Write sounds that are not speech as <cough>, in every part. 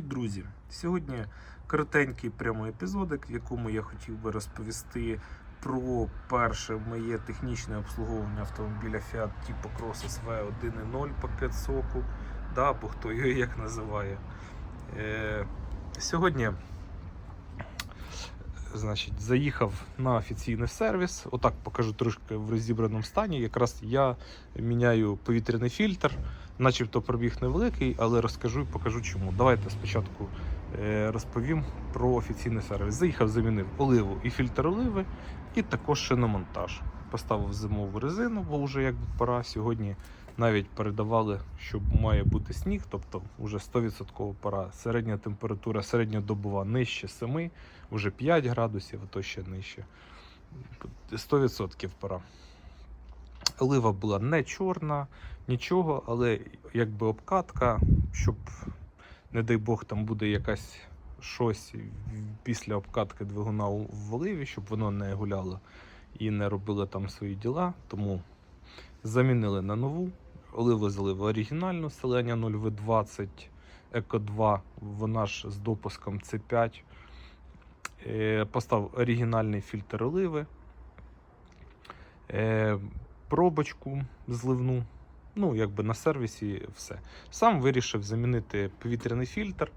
Друзі, сьогодні коротенький прямий епізодик, в якому я хотів би розповісти про перше моє технічне обслуговування автомобіля Fiat Tipo Cross SV 1.0 пакет соку, да, або хто його як називає. Е, сьогодні значить, заїхав на офіційний сервіс. Отак покажу трошки в розібраному стані. Якраз я міняю повітряний фільтр. Начебто пробіг невеликий, але розкажу і покажу чому. Давайте спочатку е, розповім про офіційний сервіс. Заїхав, замінив оливу і фільтр оливи, і також шиномонтаж. Поставив зимову резину, бо вже якби пора. Сьогодні навіть передавали, що має бути сніг, тобто вже 100% пора. Середня температура середньодобова нижче 7, вже 5 градусів, а то ще нижче. 100% пора. Олива була не чорна, нічого, але якби обкатка, щоб, не дай Бог, там буде якась щось після обкатки двигуна в оливі, щоб воно не гуляло і не робило там свої діла. Тому замінили на нову. Оливу залив оригінальну селення 0В20 Еко 2, вона ж з допуском C5. Постав оригінальний фільтр оливи. Е, пробочку зливну. Ну, якби на сервісі все. Сам вирішив замінити повітряний фільтр.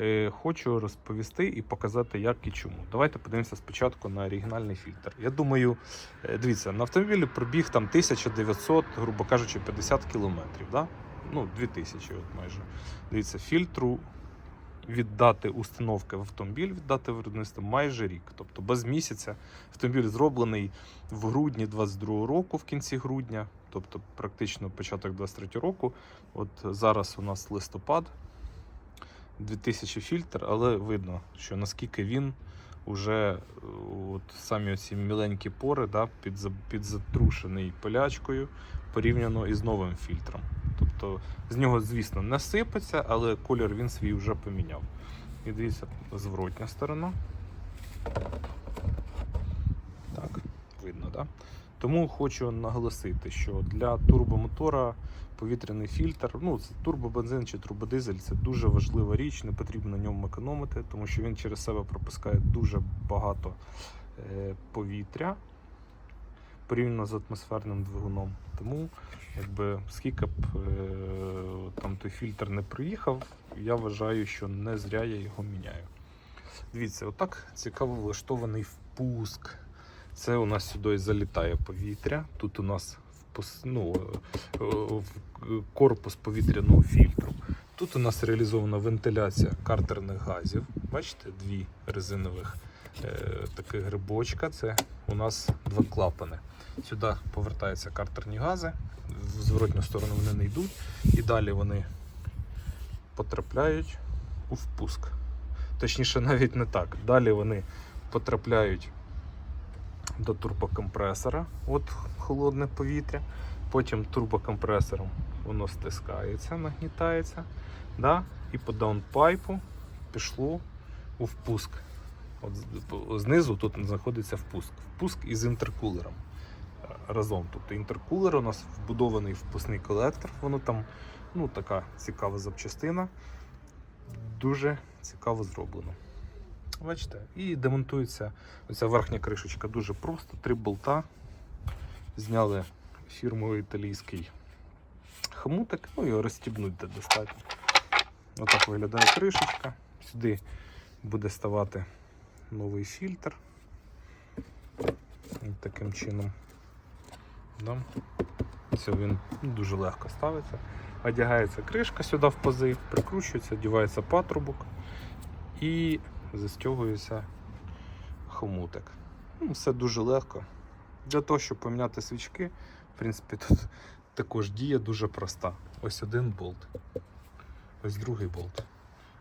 Е, хочу розповісти і показати, як і чому. Давайте подивимося спочатку на оригінальний фільтр. Я думаю, е, дивіться, на автомобілі пробіг там 1900, грубо кажучи, 50 кілометрів. Да? Ну, 2000 от майже. Дивіться, фільтру віддати установки в автомобіль, віддати виробництво майже рік. Тобто без місяця автомобіль зроблений в грудні 22 року, в кінці грудня, тобто практично початок 23 року. От зараз у нас листопад, 2000 фільтр, але видно, що наскільки він уже е, от самі оці міленькі пори да, підза- підзатрушений пилячкою порівняно із новим фільтром. Тобто з нього, звісно, не сипеться, але колір він свій вже поміняв. І дивіться, зворотня сторона. Так, видно, так? Да? Тому хочу наголосити, що для турбомотора повітряний фільтр, ну це турбобензин чи турбодизель, це дуже важлива річ, не потрібно на ньому економити, тому що він через себе пропускає дуже багато е, повітря порівняно з атмосферним двигуном. Тому, якби скільки б е, там той фільтр не приїхав, я вважаю, що не зря я його міняю. Дивіться, отак цікаво влаштований впуск. Це у нас сюди залітає повітря. Тут у нас ну, е, е, в- корпус повітряного фільтру. Тут у нас реалізована вентиляція картерних газів. Бачите, дві резинових е, таких грибочка. Це у нас два клапани. Сюди повертаються картерні гази, в зворотню сторону вони не йдуть, і далі вони потрапляють у впуск. Точніше, навіть не так. Далі вони потрапляють до турбокомпресора, от холодне повітря. Потім турбокомпресором воно стискається, нагнітається. Да? І по даунпайпу пішло у впуск. От знизу тут знаходиться впуск. Впуск із інтеркулером е, разом. Тобто інтеркулер у нас вбудований впускний колектор, воно там ну, така цікава запчастина. Дуже цікаво зроблено. Бачите, і демонтується оця верхня кришечка дуже просто. Три болта. Зняли фірмовий італійський хомутик, ну його розстібнути достатньо. Отак виглядає кришечка. Сюди буде ставати новий фільтр. От таким чином. Да. Це він дуже легко ставиться. Одягається кришка сюди в пази, прикручується, одягається патрубок і застягується хомутик. Ну, все дуже легко. Для того, щоб поміняти свічки, в принципі, тут також дія дуже проста. Ось один болт, ось другий болт.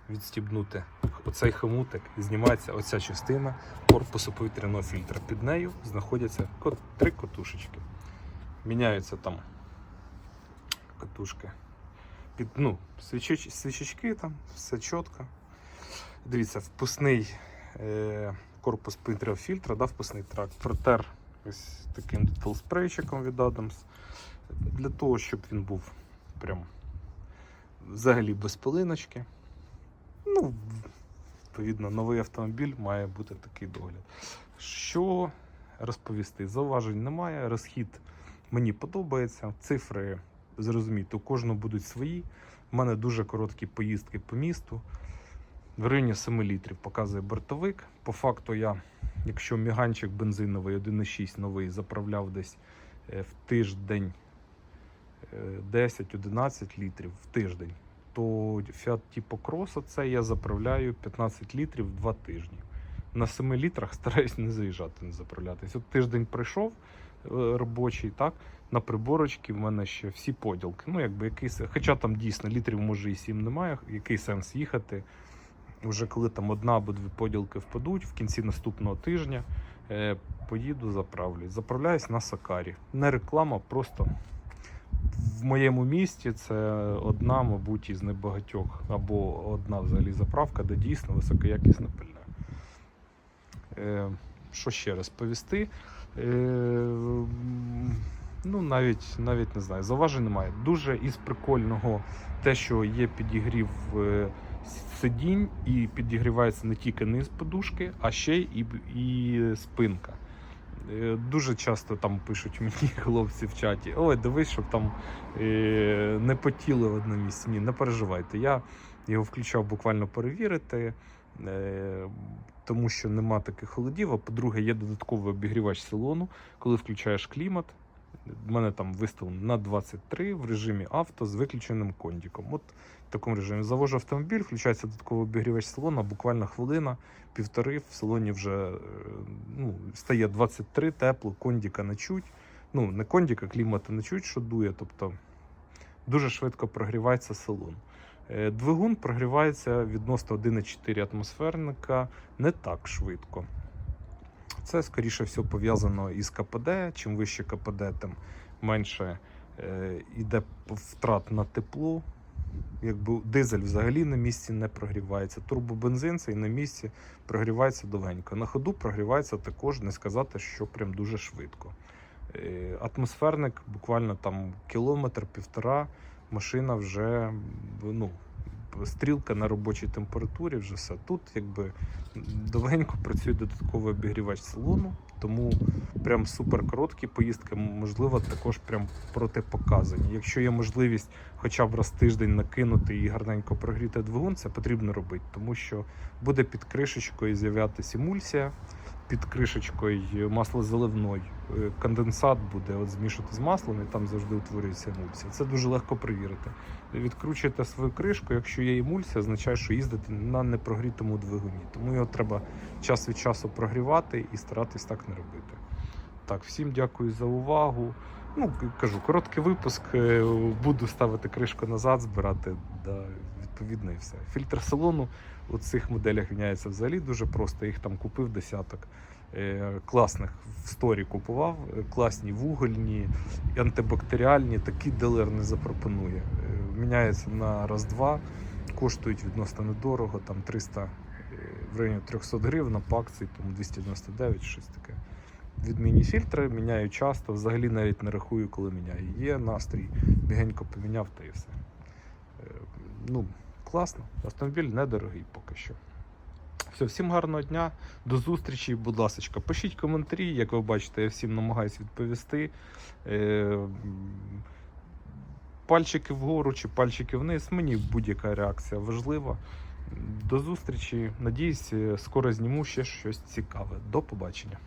Відстібнути оцей хомутик, знімається оця частина корпусу повітряного фільтра. Під нею знаходяться три котушечки. Міняються там катушки. Під, ну, свічечки там, все чітко. Дивіться, впускний е, корпус повітряного фільтра, да, впускний трак, протер ось таким детал-спрейчиком від Adams. Для того, щоб він був прям взагалі без пилиночки. Ну, відповідно, новий автомобіль має бути такий догляд. Що розповісти? Зауважень немає. Розхід мені подобається. Цифри зрозуміти, у кожного будуть свої. У мене дуже короткі поїздки по місту. В районі 7 літрів показує бортовик. По факту я, якщо міганчик бензиновий 1,6 новий заправляв десь е, в тиждень е, 10-11 літрів в тиждень, то Fiat Tipo Cross це я заправляю 15 літрів в 2 тижні. На 7 літрах стараюсь не заїжджати, не заправлятись. От тиждень прийшов е, робочий, так, на приборочки в мене ще всі поділки. Ну, якби якийсь, хоча там дійсно літрів може і 7 немає, який сенс їхати. Вже коли там одна або дві поділки впадуть, в кінці наступного тижня е, поїду, заправлюсь. Заправляюсь на Сакарі. Не реклама, просто в моєму місті це одна, мабуть, із небагатьох, або одна взагалі заправка, де дійсно високоякісне пальне. Е, що ще розповісти? Е, м, ну, навіть, навіть не знаю, зауважень немає. Дуже із прикольного те, що є підігрів е, сидінь і підігрівається не тільки низ подушки, а ще і, і спинка. Е, Дуже часто там пишуть мені <laughs> хлопці в чаті: ой, дивись, щоб там е, не потіли в одному місці. Ні, не переживайте. Я його включав буквально перевірити, е, тому що нема таких холодів. А по-друге, є додатковий обігрівач салону, коли включаєш клімат. У мене там виставлено на 23 в режимі авто з виключеним кондіком. От в такому режимі завожу автомобіль, включається додатковий обігрівач салону, буквально хвилина, півтори. В салоні вже е, ну, стає 23, тепло, кондіка не чуть. Ну, не кондіка, клімата не чуть, що дує. Тобто дуже швидко прогрівається салон. Е, Двигун прогрівається відносно 1,4 атмосферника не так швидко. Це, скоріше всього, пов'язано із КПД. Чим вище КПД, тим менше е, йде втрат на тепло. Якби дизель взагалі на місці не прогрівається. Турбобензин цей на місці прогрівається довгенько. На ходу прогрівається також, не сказати, що прям дуже швидко. Е, Атмосферник буквально там кілометр-півтора, машина вже ну, стрілка на робочій температурі, вже все. Тут якби довгенько працює додатковий обігрівач салону, тому прям супер короткі поїздки, можливо, також прям протипоказані. Якщо є можливість хоча б раз тиждень накинути і гарненько прогріти двигун, це потрібно робити, тому що буде під кришечкою з'являтися емульсія, під кришечкою маслозаливної е, конденсат буде от змішувати з маслом, і там завжди утворюється емульсія. Це дуже легко перевірити. Відкручуєте свою кришку, якщо є емульсія, означає, що їздите на непрогрітому двигуні. Тому його треба час від часу прогрівати і старатись так не робити. Так, всім дякую за увагу. Ну, кажу, короткий випуск. е, Буду ставити кришку назад, збирати. Да, відповідно і все. Фільтр салону у цих моделях міняється взагалі дуже просто. Їх там купив десяток. Е, Класних в сторі купував, е, класні вугольні, антибактеріальні, такі дилер не запропонує. Е, Міняється на раз-два, коштують відносно недорого, там 300 е, в районі 300 гривень, на акції, тому 299, щось таке. Відмінні фільтри міняю часто, взагалі навіть не рахую, коли міняю. Є настрій, бігенько поміняв та і все. Ну, класно. Автомобіль недорогий поки що. Все, всім гарного дня, до зустрічі, будь ласка, пишіть коментарі, як ви бачите, я всім намагаюся відповісти. Е, Пальчики вгору чи пальчики вниз. Мені будь-яка реакція важлива. До зустрічі. Надіюсь, скоро зніму ще щось цікаве. До побачення.